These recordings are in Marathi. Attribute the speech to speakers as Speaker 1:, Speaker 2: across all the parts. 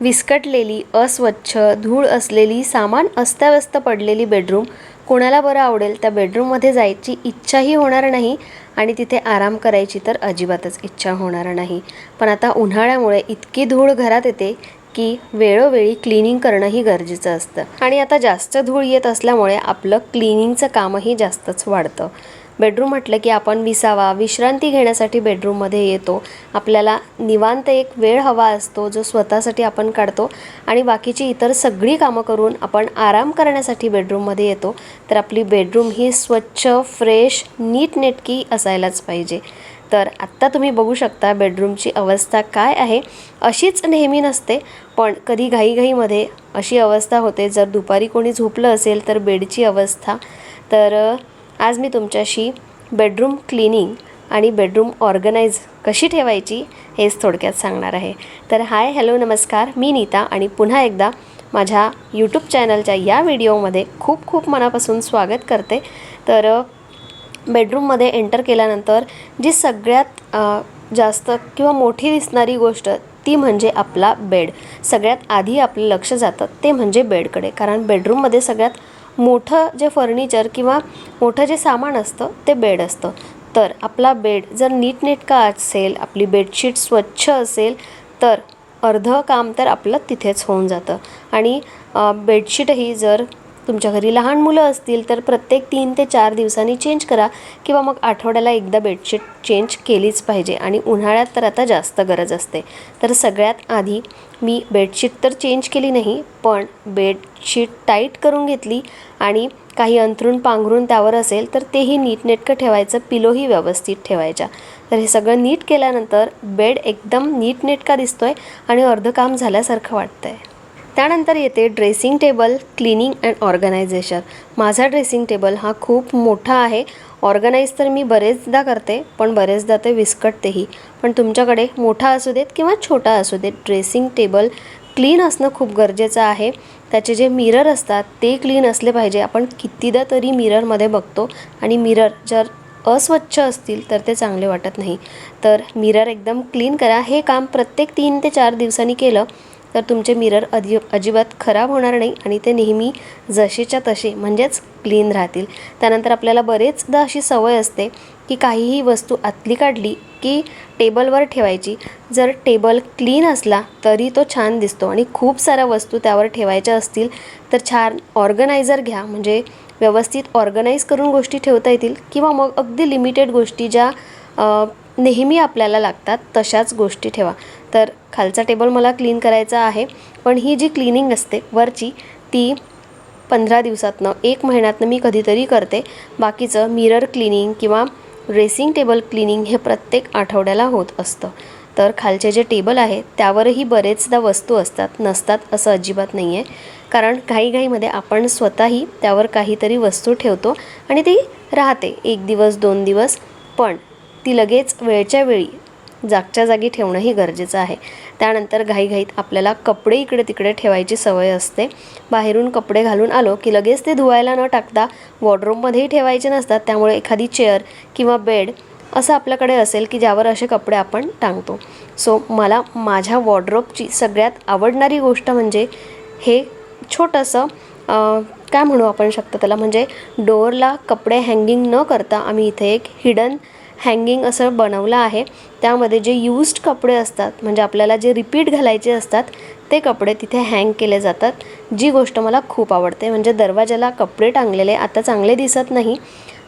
Speaker 1: विस्कटलेली अस्वच्छ धूळ असलेली सामान अस्ताव्यस्त पडलेली बेडरूम. कोणाला बरं आवडेल त्या बेडरूममध्ये जायची इच्छाही होणार नाही आणि तिथे आराम करायची तर अजिबातच इच्छा होणार नाही. पण आता उन्हाळ्यामुळे इतकी धूळ घरात येते की वेळोवेळी क्लिनिंग करणंही गरजेचं असतं. आणि आता जास्त धूळ येत असल्यामुळे आपलं क्लिनिंगचं कामही जास्तच वाढतं. बेडरूम म्हटलं की आपण विसावा विश्रांती घेण्यासाठी बेडरूममध्ये येतो. आपल्याला निवांत एक वेळ हवा असतो जो स्वतःसाठी आपण काढतो. आणि बाकीची इतर सगळी कामं करून आपण आराम करण्यासाठी बेडरूममध्ये येतो. तर आपली बेडरूम ही स्वच्छ फ्रेश नीटनेटकी असायलाच पाहिजे. तर आत्ता तुम्ही बघू शकता बेडरूमची अवस्था काय आहे. अशीच नेहमी नसते पण कधी घाईघाईमध्ये अशी अवस्था होते जर दुपारी कोणी झोपलं असेल तर बेडची अवस्था. तर आज मी तुमच्याशी बेडरूम क्लिनिंग आणि बेडरूम ऑर्गनाईज कशी ठेवायची हेच थोडक्यात सांगणार आहे. तर हाय हॅलो नमस्कार. मी नीता आणि पुन्हा एकदा माझ्या यूट्यूब चॅनलच्या या व्हिडिओमध्ये खूप खूप मनापासून स्वागत करते. तर बेडरूममध्ये एंटर केल्यानंतर जी सगळ्यात जास्त किंवा मोठी दिसणारी गोष्ट ती म्हणजे आपला बेड सगळ्यात आधी आपलं लक्ष जातं ते म्हणजे बेडकडे कारण बेडरूममध्ये सगळ्यात मोठं जे फर्निचर किंवा मोठं जे सामान असतं ते बेड असतं. तर आपला बेड जर नीटनेटका असेल आपली बेडशीट स्वच्छ असेल तर अर्धं काम तर आपलं तिथेच होऊन जातं. आणि बेडशीटही जर तुमच्या घरी लहान मुलं असतील तर प्रत्येक तीन ते चार दिवसांनी चेंज करा किंवा मग आठवड्याला एकदा बेडशीट चेंज केलीच पाहिजे आणि उन्हाळ्यात तर आता जास्त गरज असते. तर सगळ्यात आधी मी बेडशीट तर चेंज केली नाही पण बेडशीट टाईट करून घेतली आणि काही अंथरूण पांघरून त्यावर असेल तर तेही नीटनेटकं ठेवायचं पिलोही व्यवस्थित ठेवायच्या. तर हे सगळं नीट केल्यानंतर बेड एकदम नीटनेटका दिसतोय आणि अर्धं काम झाल्यासारखं वाटतंय. त्यानंतर येते dressing table cleaning and organisation. माझा ड्रेसिंग टेबल हा खूप मोठा आहे. ऑर्गनाईज तर मी बरेचदा करते पण बरेचदा ते विस्कटतेही. पण तुमच्याकडे मोठा असू देत किंवा छोटा असू देत ड्रेसिंग टेबल क्लीन असणं खूप गरजेचं आहे. त्याचे जे मिरर असतात ते क्लीन असले पाहिजे. आपण कितीदा तरी मिररमध्ये बघतो आणि मिरर जर अस्वच्छ असतील तर ते चांगले वाटत नाही. तर मिरर एकदम क्लीन करा. हे काम प्रत्येक तीन ते चार दिवसांनी केलं तर तुमचे मिरर अधि अजिबात खराब होणार नाही आणि ते नेहमी जसेच्या तसे म्हणजेच क्लीन राहतील. त्यानंतर आपल्याला बरेचदा अशी सवय असते की काहीही वस्तू आतली काढली की टेबलवर ठेवायची. जर टेबल क्लीन असला तरी तो छान दिसतो आणि खूप साऱ्या वस्तू त्यावर ठेवायच्या असतील तर छान ऑर्गनायझर घ्या. म्हणजे व्यवस्थित ऑर्गनाईज करून गोष्टी ठेवता येतील किंवा मग अगदी लिमिटेड गोष्टी ज्या नेहमी आपल्याला लागतात तशाच गोष्टी ठेवा. तर खालचा टेबल मला क्लीन करायचा आहे. पण ही जी क्लिनिंग असते वरची ती पंधरा दिवसातनं एक महिन्यातनं मी कधीतरी करते. बाकीचं मिरर क्लिनिंग किंवा ड्रेसिंग टेबल क्लिनिंग हे प्रत्येक आठवड्याला होत असतं. तर खालचे जे टेबल आहे त्यावरही बरेचदा वस्तू असतात नसतात असं अजिबात नाही आहे कारण घाईघाईमध्ये आपण स्वतःही त्यावर काहीतरी वस्तू ठेवतो आणि ती राहते एक दिवस दोन दिवस. पण ती लगेच वेळच्या वेळी जागच्या जागी ठेवणंही गरजेचं आहे. त्यानंतर घाईघाईत आपल्याला कपडे इकडे तिकडे ठेवायची सवय असते. बाहेरून कपडे घालून आलो की लगेच ते धुवायला न टाकता वॉर्डरोबमध्येही ठेवायचे नसतात. त्यामुळे एखादी चेअर किंवा बेड असं आपल्याकडे असेल की ज्यावर असे कपडे आपण टांगतो. सो मला माझ्या वॉर्डरोबची सगळ्यात आवडणारी गोष्ट म्हणजे हे छोटंसं काय म्हणू आपण शकतो त्याला? म्हणजे डोअरला कपडे हँगिंग न करता आम्ही इथे एक हिडन हँगिंग असं बनवलं आहे. त्यामध्ये जे यूज्ड कपडे असतात म्हणजे आपल्याला जे रिपीट घालायचे असतात ते कपडे तिथे हँग केले जातात. जी गोष्ट मला खूप आवडते म्हणजे दरवाजाला कपडे टांगलेले आता चांगले दिसत नाही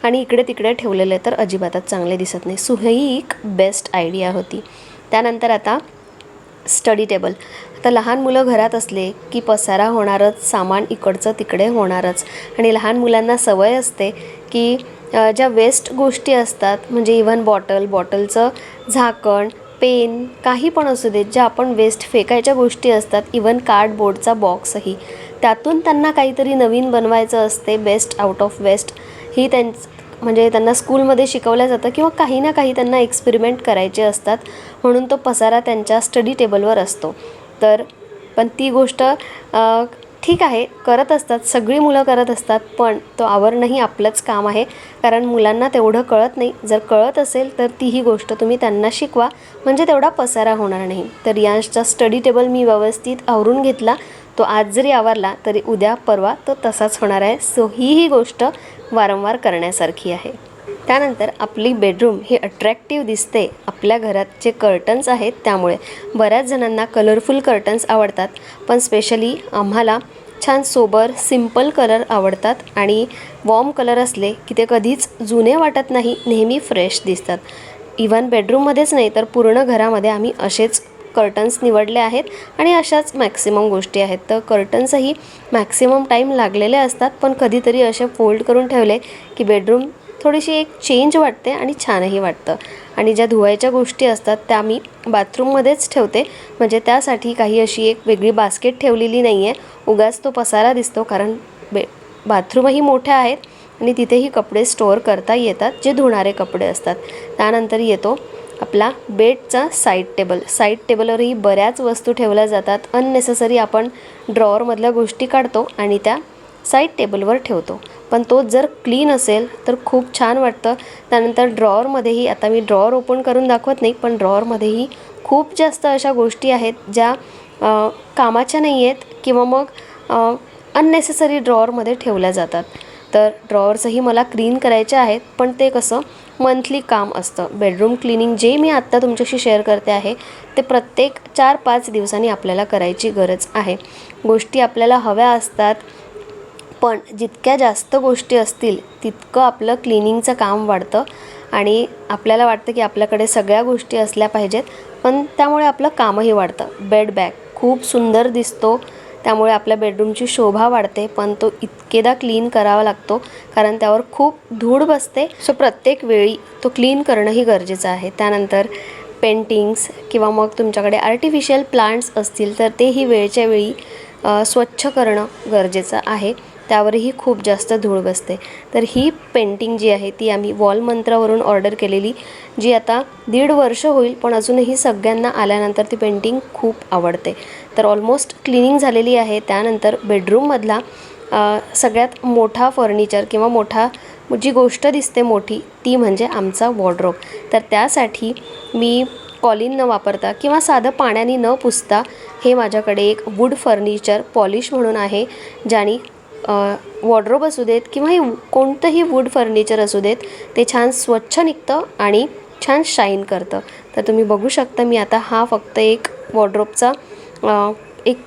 Speaker 1: आणि इकडे तिकडे ठेवलेले तर अजिबातच चांगले दिसत नाही. सो ही एक बेस्ट आयडिया होती. त्यानंतर आता स्टडी टेबल आता लहान मुलं घरात असले की पसारा होणारच सामान इकडचं तिकडे होणारच. आणि लहान मुलांना सवय असते की ज्या वेस्ट गोष्टी असतात म्हणजे इव्हन बॉटल बॉटलचं झाकण पेन काही पण असू देत ज्या आपण वेस्ट फेकायच्या गोष्टी असतात इवन कार्डबोर्डचा बॉक्सही त्यातून त्यांना काहीतरी नवीन बनवायचं असते बेस्ट आउट ऑफ वेस्ट ही त्यांच म्हणजे त्यांना स्कूलमध्ये शिकवलं जातं किंवा काही ना काही त्यांना एक्सपेरिमेंट करायचे असतात म्हणून तो पसारा त्यांच्या स्टडी टेबलवर असतो. तर पण ती गोष्ट ठीक आहे करत असतात सगळी मुलं करत असतात पण तो आवरणंही आपलंच काम आहे. कारण मुलांना तेवढं कळत नाही. जर कळत असेल तर ती ही गोष्ट तुम्ही त्यांना शिकवा. म्हणजे तेवढा पसारा होणार नाही. तर यांशचा स्टडी टेबल मी व्यवस्थित आवरून घेतला. तो आज जरी आवरला तरी उद्या परवा तो तसाच होणार आहे. सो ही ही गोष्ट वारंवार करण्यासारखी आहे. त्यानंतर आपली बेडरूम ही अट्रॅक्टिव्ह दिसते. आपल्या घरात जे कर्टन्स आहेत त्यामुळे बऱ्याच जणांना कलरफुल कर्टन्स आवडतात. पण स्पेशली आम्हाला छान सोबर सिंपल कलर आवडतात आणि वॉर्म कलर असले की ते कधीच जुने वाटत नाही नेहमी फ्रेश दिसतात. इवन बेडरूममध्येच नाही तर पूर्ण घरामध्ये आम्ही असेच कर्टन्स निवडले आहेत आणि अशाच मॅक्सिमम गोष्टी आहेत. तर कर्टन्सही मॅक्सिमम टाईम लागलेले असतात पण कधीतरी असे फोल्ड करून ठेवले की बेडरूम थोडीशी एक चेंज वाटते आणि छानही वाटतं. आणि ज्या धुवायच्या गोष्टी असतात त्या मी बाथरूममध्येच ठेवते. म्हणजे त्यासाठी काही अशी एक वेगळी बास्केट ठेवलेली नाही आहे उगाच तो पसारा दिसतो कारण बे बाथरूमही मोठ्या आहेत आणि तिथेही कपडे स्टोअर करता येतात जे धुणारे कपडे असतात. त्यानंतर येतो आपला बेडचा साईड टेबल साईड टेबलवरही बऱ्याच वस्तू ठेवल्या जातात. अननेसेसरी आपण ड्रॉवरमधल्या गोष्टी काढतो आणि त्या साईड टेबलवर ठेवतो. पण तो जर क्लीन असेल तर खूप छान वाटतं. त्यानंतर ड्रॉअरमध्येही आता मी ड्रॉअर ओपन करून दाखवत नाही पण ड्रॉअरमध्येही खूप जास्त अशा गोष्टी आहेत ज्या कामाच्या नाही आहेत किंवा मग अननेसेसरी ड्रॉअरमध्ये ठेवल्या जातात. तर ड्रॉअर्सही मला क्लीन करायचे आहेत पण ते कसं मंथली काम असतं. बेडरूम क्लिनिंग जे मी आत्ता तुमच्याशी शेअर करते आहे ते प्रत्येक चार पाच दिवसांनी आपल्याला करायची गरज आहे. गोष्टी आपल्याला हव्या असतात पण जितक्या जास्त गोष्टी असतील तितकं आपलं क्लिनिंगचं काम वाढतं आणि आपल्याला वाटतं की आपल्याकडे सगळ्या गोष्टी असल्या पाहिजेत पण त्यामुळे आपलं कामही वाढतं. बेड बॅग खूप सुंदर दिसतो त्यामुळे आपल्या बेडरूमची शोभा वाढते पण तो इतकेदा क्लीन करावा लागतो कारण त्यावर खूप धूळ बसते. सो प्रत्येक वेळी तो क्लीन करणंही गरजेचं आहे. त्यानंतर पेंटिंग्स किंवा मग तुमच्याकडे आर्टिफिशियल प्लांट्स असतील तर तेही वेळच्या वेळी स्वच्छ करणं गरजेचं आहे. त्यावरही खूप जास्त धूळ बसते. तर ही पेंटिंग जी आहे ती आम्ही वॉल मंत्रावरून ऑर्डर केलेली जी आता दीड वर्ष होईल पण अजूनही सगळ्यांना आल्यानंतर ती पेंटिंग खूप आवडते. तर ऑलमोस्ट क्लिनिंग झालेली आहे. त्यानंतर बेडरूममधला सगळ्यात मोठा फर्निचर किंवा मोठा जी गोष्ट दिसते मोठी ती म्हणजे आमचा वॉर्ड्रोब तर त्यासाठी मी कॉलिन न वापरता किंवा साधं पाण्याने न पुसता हे माझ्याकडे एक वूड फर्निचर पॉलिश म्हणून आहे ज्याने वॉर्ड्रोब असू देत किंवा हे कोणतंही वूड फर्निचर असू देत ते छान स्वच्छ निघतं आणि छान शाईन करतं. तर तुम्ही बघू शकता मी आता हा फक्त एक वॉर्ड्रोबचा एक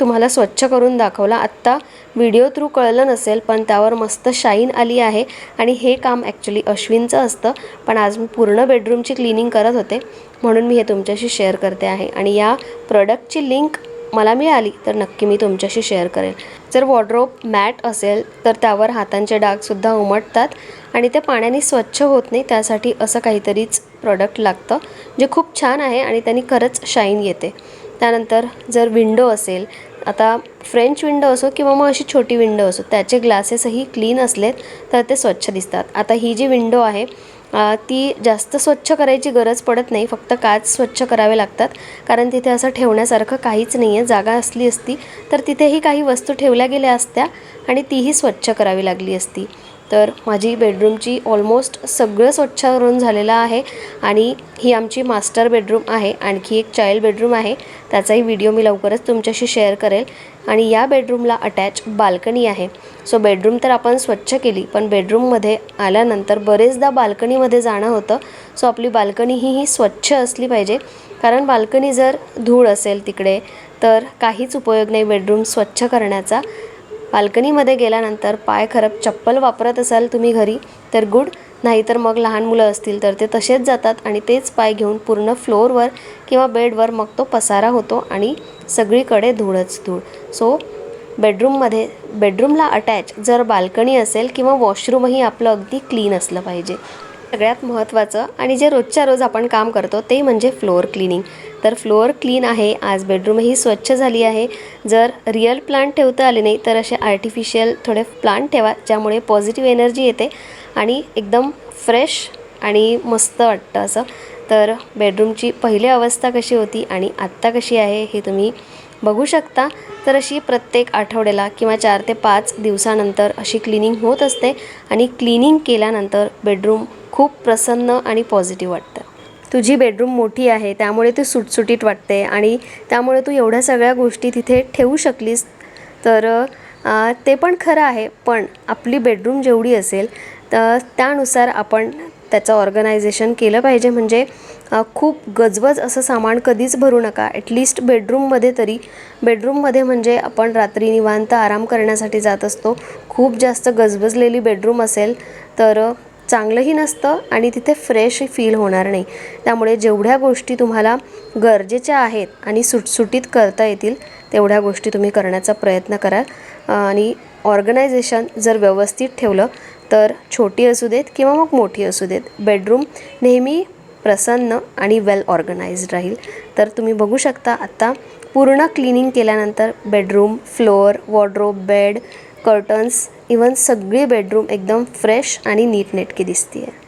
Speaker 1: तुम्हाला स्वच्छ करून दाखवला. आत्ता व्हिडिओ थ्रू कळलं नसेल पण त्यावर मस्त शाईन आली आहे आणि हे काम ॲक्च्युली अश्विनचं असतं. पण आज मी पूर्ण बेडरूमची क्लिनिंग करत होते म्हणून मी हे तुमच्याशी शेअर करते आहे. आणि या प्रॉडक्टची लिंक मला मिळाली तर नक्की मी तुमच्याशी शेअर करेल जर वॉर्ड्रोब मॅट असेल तर त्यावर हातांचे डागसुद्धा उमटतात आणि ते पाण्याने स्वच्छ होत नाही त्यासाठी असं काहीतरीच प्रॉडक्ट लागतं जे खूप छान आहे आणि त्यांनी खरंच शाईन येते. त्यानंतर जर विंडो असेल आता फ्रेंच विंडो असो किंवा मग अशी छोटी विंडो असो त्याचे ग्लासेसही क्लीन असलेत तर ते स्वच्छ दिसतात. आता ही जी विंडो आहे ती जास्त स्वच्छ करायची गरज पडत नाही फक्त काच स्वच्छ करावे लागतात. कारण तिथे असं ठेवण्यासारखं काहीच नाही आहे जागा असली असती तर तिथेही काही वस्तू ठेवल्या गेल्या असत्या आणि तीही स्वच्छ करावी लागली असती. तर माझी बेडरूमची ऑलमोस्ट सगळं स्वच्छ करून झालेलं आहे आणि ही आमची मास्टर बेडरूम आहे आणखी एक चाइल्ड बेडरूम आहे. त्याचाही व्हिडिओ मी लवकरच तुमच्याशी शेअर करेल. आणि या बेडरूमला अटॅच बाल्कनी आहे. सो बेडरूम तर आपण स्वच्छ केली पण बेडरूममध्ये आल्यानंतर बरेचदा बाल्कनीमध्ये जाणं होतं. सो आपली बाल्कनी ही ही स्वच्छ असली पाहिजे. कारण बाल्कनी जर धूळ असेल तिकडे तर काहीच उपयोग नाही बेडरूम स्वच्छ करण्याचा. बाल्कनीमध्ये गेल्यानंतर पाय खराब चप्पल वापरत असाल तुम्ही घरी तर गुड. नाहीतर मग लहान मुलं असतील तर ते तसेच जातात आणि तेच पाय घेऊन पूर्ण फ्लोअरवर किंवा बेडवर मग तो पसारा होतो आणि सगळीकडे धूळच धूळ. सो बेडरूममध्ये बेडरूमला अटॅच जर बाल्कनी असेल किंवा वॉशरूमही आपलं अगदी क्लीन असलं पाहिजे. सगळ्यात महत्त्वाचं आणि जे रोजच्या रोज आपण काम करतो ते म्हणजे फ्लोअर क्लिनिंग. तर फ्लोअर क्लीन आहे आज बेडरूमही स्वच्छ झाली आहे. जर रिअल प्लांट ठेवता आले नाही तर असे आर्टिफिशियल थोडे प्लांट ठेवा ज्यामुळे पॉझिटिव्ह एनर्जी येते आणि एकदम फ्रेश आणि मस्त वाटतं असं. तर बेडरूमची पहिली अवस्था कशी होती आणि आत्ता कशी आहे हे तुम्ही बघू शकता. तर अशी प्रत्येक आठवड्याला किंवा चार ते पाच दिवसानंतर अशी क्लिनिंग होत असते आणि क्लिनिंग केल्यानंतर बेडरूम खूप प्रसन्न आणि पॉझिटिव्ह वाटतं. तुझी बेडरूम मोठी आहे त्यामुळे ती सुटसुटीत वाटते आणि त्यामुळे तू एवढ्या सगळ्या गोष्टी तिथे ठेवू शकलीस तर ते पण खरं आहे पण आपली बेडरूम जेवढी असेल तर त्यानुसार आपण त्याचं ऑर्गनायझेशन केलं पाहिजे. म्हणजे खूप गजबज असं सामान कधीच भरू नका. ॲटलिस्ट बेडरूममध्ये तरी बेडरूममध्ये म्हणजे आपण रात्री निवांत आराम करण्यासाठी जात असतो. खूप जास्त गजबजलेली बेडरूम असेल तर चांगलंही नसतं आणि तिथे फ्रेश फील होणार नाही. त्यामुळे जेवढ्या गोष्टी तुम्हाला गरजेच्या आहेत आणि सुटसुटीत करता येतील तेवढ्या गोष्टी तुम्ही करण्याचा प्रयत्न करा आणि ऑर्गनायझेशन जर व्यवस्थित ठेवलं तर छोटी असू देत किंवा मग मोठी असू देत बेडरूम नेहमी प्रसन्न आणि वेल ऑर्गनाइज्ड राहील. तर तुम्ही बघू शकता आत्ता पूर्ण क्लिनिंग केल्यानंतर bedroom floor wardrobe bed curtains even सगळी बेडरूम एकदम फ्रेश आणि नीटनेटकी दिसते आहे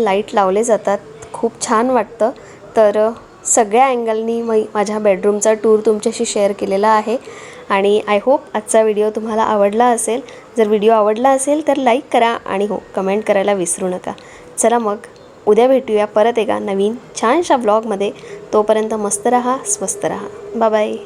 Speaker 1: लाइट लावले जातात. खूप छान वाटतं. तर सगळ्या अँगलनी मी माझ्या बेडरूमचा टूर तुमच्याशी शेअर केलेला आहे. आणि आय होप आजचा व्हिडिओ तुम्हाला आवडला असेल. जर व्हिडिओ आवडला असेल तर लाईक करा आणि हो कमेंट करायला विसरू नका. चला मग उद्या भेटूया परत एका नवीन छानशा ब्लॉगमध्ये तोपर्यंत मस्त रहा स्वस्त रहा. बाय.